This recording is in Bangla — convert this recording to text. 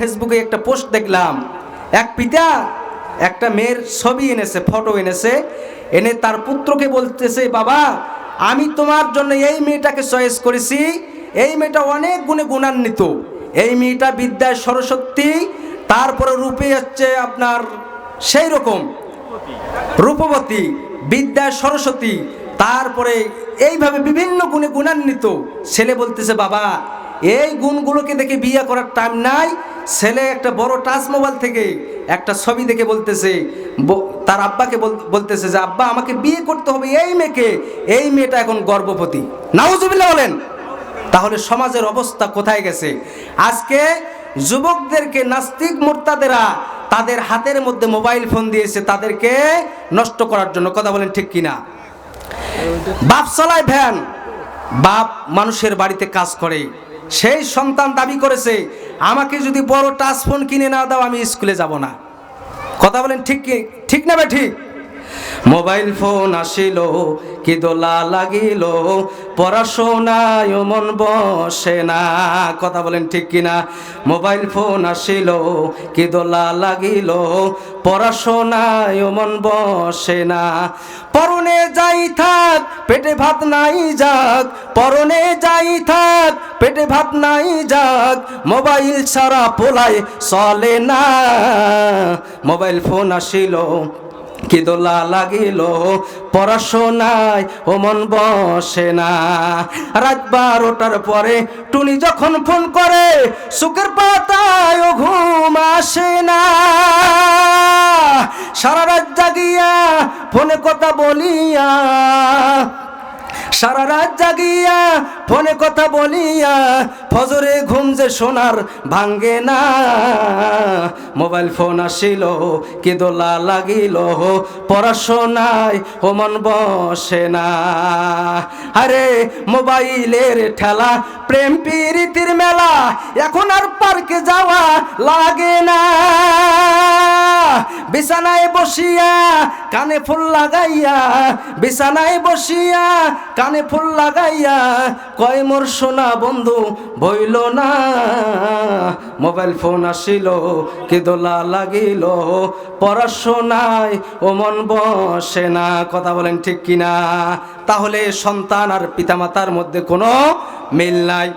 ফেসবুকে একটা পোস্ট দেখলাম। এক পিতা, একটা মেয়ের ছবি এনেছে, ফটো এনেছে। এনে তার পুত্রকে বলতেছে, বাবা, আমি তোমার জন্য এই মেয়েটাকে চয়েস করেছি। এই মেয়েটা অনেক গুণে গুণান্বিত। এই মেয়েটা বিদ্যায় সরস্বতী, তারপরে রূপে হচ্ছে আপনার সেই রকম রূপবতী, বিদ্যায় সরস্বতী, তারপরে এইভাবে বিভিন্ন গুণে গুণান্বিত। ছেলে বলতেছে, বাবা এই গুণগুলোকে দেখে বিয়ে করার টাইম নাই। ছেলে একটা বড় টাচ মোবাইল থেকে একটা ছবি দেখে বলতেছে তার আব্বাকে বল- বলতেছে যে, আব্বা, আমাকে বিয়ে করতে হবে এই মেয়েকে। এই মেয়েটা এখন গর্ভবতী। নাউজুবিল্লাহ বলেন। তাহলে সমাজের অবস্থা কোথায় গেছে? আজকে যুবকদেরকে, নাস্তিক মোর্তাদেরা তাদের হাতের মধ্যে মোবাইল ফোন দিয়েছে, তাদেরকে নষ্ট করার জন্য। কথা বলেন ঠিক কিনা? বাপ চালায় ভ্যান। বাপ মানুষের বাড়িতে কাজ করে। সেই সন্তান দাবি করেছে, আমাকে যদি বড় টাচ ফোন কিনে না দাও, আমি স্কুলে যাব না। কথা বলেন ঠিক কি? ঠিক না ভাই, ঠিক? মোবাইল ফোন আসিল, কি দোলা লাগিল পড়াশোনায় মন বসে না। কথা বলেন ঠিক কিনা? মোবাইল ফোন আসিল, কি দোলা লাগিল পড়াশোনায় মন বসে না। পরনে যাই থাক, পেটে ভাত নাই যাক। পরনে যাই থাক, পেটে ভাত নাই যাক। মোবাইল ছাড়া পোলায় চলে না। মোবাইল ফোন আসিল কি দোলা লাগিল, পড়াশোনায় ও মন বসে না। রাত বারোটার পরে টুনি যখন ফোন করে সুখের পাতায় ও ঘুম আসে না। সারা রাত জাগিয়া ফোনে কথা বলিয়া সারা রাত জাগিয়া ফোনে কথা বলিয়া ফজরে ঘুম যে সোনার ভাঙ্গে না। মোবাইল ফোন আসিল কি দোলা লাগিল পড়াশোনায় মন বসে না। আরে, মোবাইলের ঠেলা, প্রেম প্রীতির মেলা, এখন আর পার্কে যাওয়া লাগে না। বিছানায় বসিয়া কানে ফুল লাগাইয়া, বিছানায় বসিয়া কানে ফুল লাগাইয়া কয়, মোর সোনা বন্ধু বইল না। মোবাইল ফোন আসিল কি দোলা লাগিল, পড়াশোনায় ও মন বসে না। কথা বলেন ঠিক কিনা? তাহলে সন্তান আর পিতামাতার মধ্যে কোনো মিল নাই।